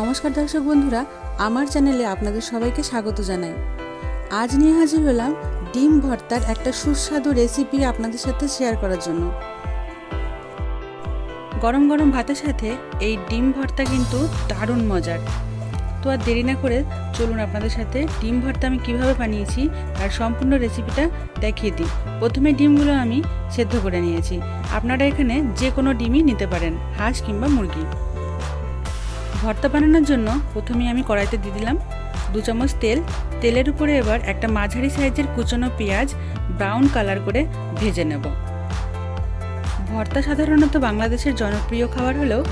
নমস্কার দর্শক বন্ধুরা, আমার চ্যানেলে আপনাদের সবাইকে স্বাগত জানাই। আজ নিয়ে হাজির হলাম ডিম ভর্তার একটা সুস্বাদু রেসিপি আপনাদের সাথে শেয়ার করার জন্য। গরম গরম ভাতের সাথে এই ডিম ভর্তা কিন্তু দারুণ মজার। তো আর দেরি না করে চলুন আপনাদের সাথে ডিম ভর্তা আমি কীভাবে বানিয়েছি তার সম্পূর্ণ রেসিপিটা দেখিয়ে দিই। প্রথমে ডিমগুলো আমি সেদ্ধ করে নিয়েছি। আপনারা এখানে যে কোনো ডিমই নিতে পারেন, হাঁস কিংবা মুরগি। ভর্তা বানানোর জন্য প্রথমে আমি কড়াইতে দিয়ে দিলাম দু চামচ তেল। তেলের উপরে এবার একটা মাঝারি সাইজের কুচনো পেঁয়াজ ব্রাউন কালার করে ভেজে নেব। ভর্তা সাধারণত বাংলাদেশের জনপ্রিয় খাবার হলেও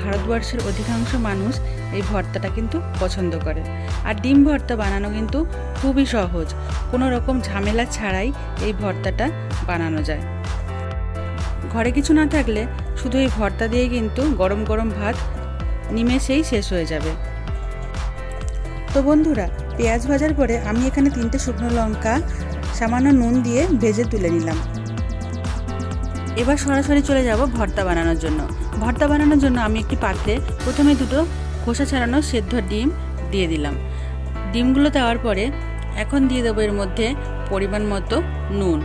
ভারতবর্ষের অধিকাংশ মানুষ এই ভর্তাটা কিন্তু পছন্দ করে। আর ডিম ভর্তা বানানো কিন্তু খুবই সহজ। কোনো রকম ঝামেলা ছাড়াই এই ভর্তাটা বানানো যায়। ঘরে কিছু না থাকলে শুধু এই ভর্তা দিয়ে কিন্তু গরম গরম ভাত নিমেষেই শেষ হয়ে যাবে। তো বন্ধুরা, পেঁয়াজ ভাজার পরে আমি এখানে তিনটে শুকনো লঙ্কা, সামান্য নুন দিয়ে ভেজে তুলে নিলাম। এবার সরাসরি চলে যাব ভর্তা বানানোর জন্য। ভর্তা বানানোর জন্য আমি একটি পাত্রে প্রথমে দুটো খোসা ছাড়ানো সেদ্ধ ডিম দিয়ে দিলাম। ডিমগুলো দেওয়ার পরে এখন দিয়ে দেবো এর মধ্যে পরিমাণ মতো নুন।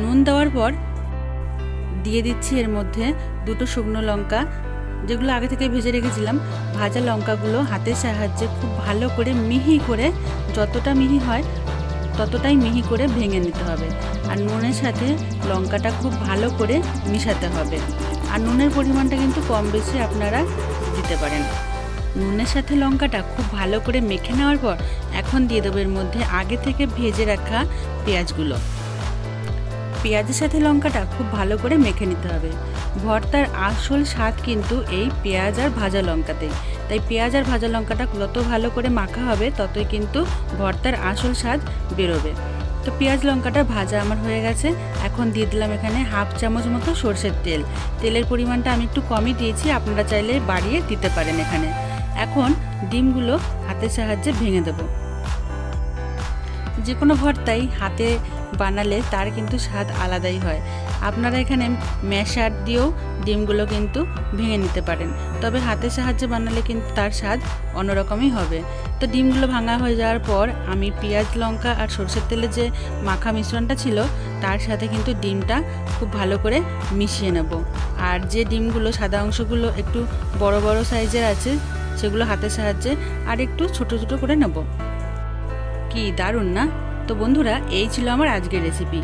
নুন দেওয়ার পর দিয়ে দিচ্ছি এর মধ্যে দুটো শুকনো লঙ্কা যেগুলো আগে থেকে ভেজে রেখেছিলাম, ভাজা লঙ্কাগুলো হাতের সাহায্যে খুব ভালো করে মিহি করে যতটা মিহি হয় ততটাই মিহি করে ভেঙে নিতে হবে। আর নুনের সাথে লঙ্কাটা খুব ভালো করে মিশাতে হবে। আর নুনের পরিমাণটা কিন্তু কম বেশি আপনারা দিতে পারেন। নুনের সাথে লঙ্কাটা খুব ভালো করে মেখে নেওয়ার পর এখন দিয়ে দেবো এর মধ্যে আগে থেকে ভেজে রাখা পেঁয়াজগুলো। পেঁয়াজের সাথে লঙ্কাটা খুব ভালো করে মেখে নিতে হবে। ভর্তার আসল স্বাদ কিন্তু এই পেঁয়াজ আর ভাজা লঙ্কাতেই তাই পেঁয়াজ আর ভাজা লঙ্কাটা যত ভালো করে মাখা হবে, ততই কিন্তু ভর্তার আসল স্বাদ বেরোবে। তো পেঁয়াজ লঙ্কাটা ভাজা আমার হয়ে গেছে। এখন দিয়ে দিলাম এখানে হাফ চামচ মতো সর্ষের তেল। তেলের পরিমাণটা আমি একটু কমই দিয়েছি, আপনারা চাইলে বাড়িয়ে দিতে পারেন এখানে। এখন ডিমগুলো হাতের সাহায্যে ভেঙে দেবো। যে কোনো ভর্তাই হাতে বানালে তার কিন্তু স্বাদ আলাদাই হয়। আপনারা এখানে ম্যাশার দিয়েও ডিমগুলো কিন্তু ভেঙে নিতে পারেন। তবে হাতের সাহায্যে বানালে কিন্তু তার স্বাদ অন্যরকমই হবে। তো ডিমগুলো ভাঙা হয়ে যাওয়ার পর আমি পেঁয়াজ, লঙ্কা আর সরষের তেলের যে মাখা মিশ্রণটা ছিল, তার সাথে কিন্তু ডিমটা খুব ভালো করে মিশিয়ে নেব। আর যে ডিমগুলো, সাদা অংশগুলো একটু বড় বড় সাইজের আছে, সেগুলো হাতের সাহায্যে আর একটু ছোট ছোট করে নেব। কি দারুণ না? তো বন্ধুরা, এই ছিল আমার আজকের রেসিপি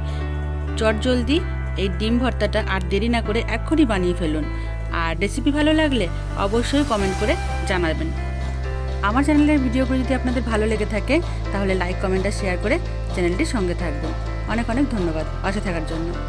চটজলদি এই ডিম ভর্তাটা আর দেরি না করে এক্ষুনি বানিয়ে ফেলুন। আর রেসিপি ভালো লাগলে অবশ্যই কমেন্ট করে জানাবেন। আমার চ্যানেলের ভিডিওগুলো যদি আপনাদের ভালো লেগে থাকে, তাহলে লাইক কমেন্ট আর শেয়ার করে চ্যানেলটির সঙ্গে থাকবেন। অনেক অনেক ধন্যবাদ। পাশে থাকার জন্য।